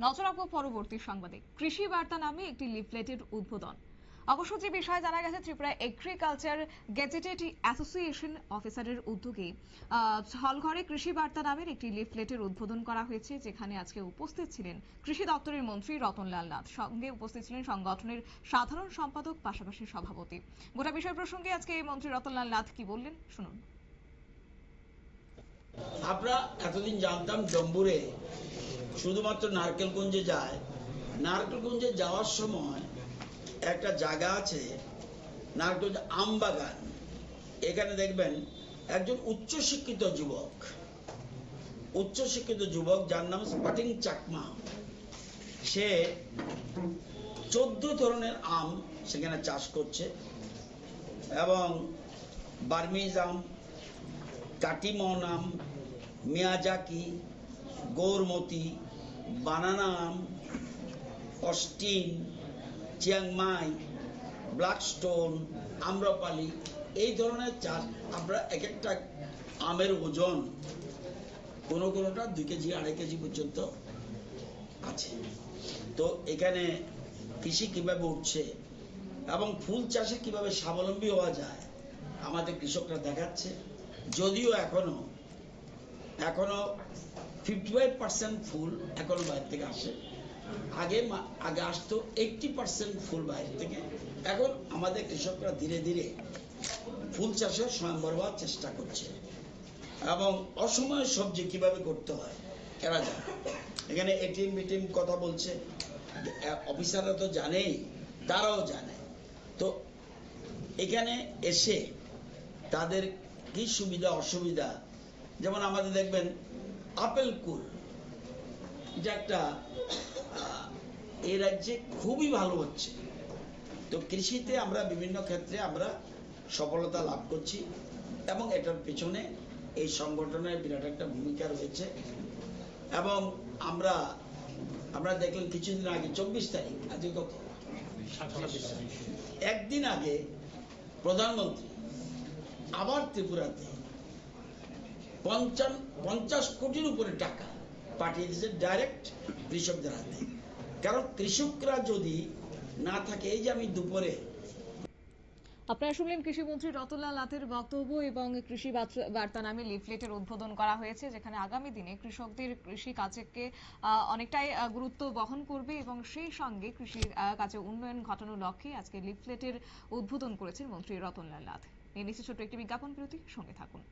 নজর রাখব পরবর্তী সংবাদে। কৃষি বার্তা নামে একটি লিফলেটের উদ্বোধন। অবশ্য যে বিষয়ে জানা গেছে, ত্রিপুরা এগ্রিকালচার গেজেটেড অ্যাসোসিয়েশন অফিসারের উদ্যোগে হলঘরে কৃষি বার্তা নামের একটি লিফলেটের উদ্বোধন করা হয়েছে, যেখানে আজকে উপস্থিত ছিলেন কৃষি দপ্তরের মন্ত্রী রতনলাল নাথ। সঙ্গে উপস্থিত ছিলেন সংগঠনের সাধারণ সম্পাদক, পাশাপাশি সভাপতি। গোটা বিষয় প্রসঙ্গে আজকে মন্ত্রী রতনলাল নাথ কি বললেন, শুনুন। আমরা এতদিন জানতাম ডম্বুরে শুধুমাত্র নারকেলগঞ্জে যায়, নারকেলগঞ্জে যাওয়ার সময় একটা জায়গা আছে, নারকেলগঞ্জ আমবাগান। এখানে দেখবেন একজন উচ্চশিক্ষিত যুবক উচ্চশিক্ষিত যুবক যার নাম স্পাটিং চাকমা। সে চোদ্দ ধরনের আম সেখানে চাষ করছে এবং বার্মিজ আম, কাটিমন আম, মিয়াজাকি, গৌরমতি বানানা আম Osteen Chiang Mai Blackstone Amrapali এই ধরনের চাষ আমরা এক একটা আমের ওজন কোনো কোনোটা দুই কেজি, আড়াই কেজি পর্যন্ত আছে। তো এখানে কৃষি কীভাবে উঠছে এবং ফুল চাষে কীভাবে স্বাবলম্বী হওয়া যায়, আমাদের কৃষকরা দেখাচ্ছে। যদিও এখনও এখনও ফিফটি ফাইভ পার্সেন্ট ফুল এখনও বাইরে থেকে আসে। আগে আগে আসতো এইটটি পার্সেন্ট ফুল বাইরে থেকে। এখন আমাদের কৃষকরা ধীরে ধীরে ফুল চাষে হওয়ার চেষ্টা করছে। এবং অসময়ে সবজি কীভাবে করতে হয় এখানে এটিএম কথা বলছে। অফিসাররা তো জানেই, তারাও জানে। তো এখানে এসে তাদের কি সুবিধা, অসুবিধা? যেমন আমাদের দেখবেন আপেল কুল এটা একটা এই রাজ্যে খুবই ভালো হচ্ছে। তো কৃষিতে আমরা বিভিন্ন ক্ষেত্রে আমরা সফলতা লাভ করছি এবং এটার পেছনে এই সংগঠনের বিরাট একটা ভূমিকা রয়েছে। এবং আমরা আমরা দেখলাম কিছুদিন আগে, চব্বিশ তারিখ, আজকে কত? একদিন আগে প্রধানমন্ত্রী আবার ত্রিপুরাতে পঞ্চান পঞ্চাশ কোটির উপরে টাকা পাঠিয়ে দিয়েছে ডাইরেক্ট কৃষকদের হাতে। কারণ কৃষকরা যদি না থাকে এই যে আমি দুপুরে আপনারা শুনলেন কৃষিমন্ত্রী রতনলাল নাথের বক্তব্য এবং কৃষি বার্তা- নামে লিফলেটের উদ্বোধন করা হয়েছে যেখানে আগামী দিনে কৃষকদের কৃষি কাজকে অনেকটাই গুরুত্ব বহন করবে এবং সেই সঙ্গে কৃষি আহ, কাজে উন্নয়ন ঘটানোর লক্ষ্যে আজকে লিফলেটের উদ্বোধন করেছেন মন্ত্রী রতনলাল নাথ নিয়ে নিচ্ছে ছোট্ট একটি বিজ্ঞাপন বিরতি সঙ্গে থাকুন।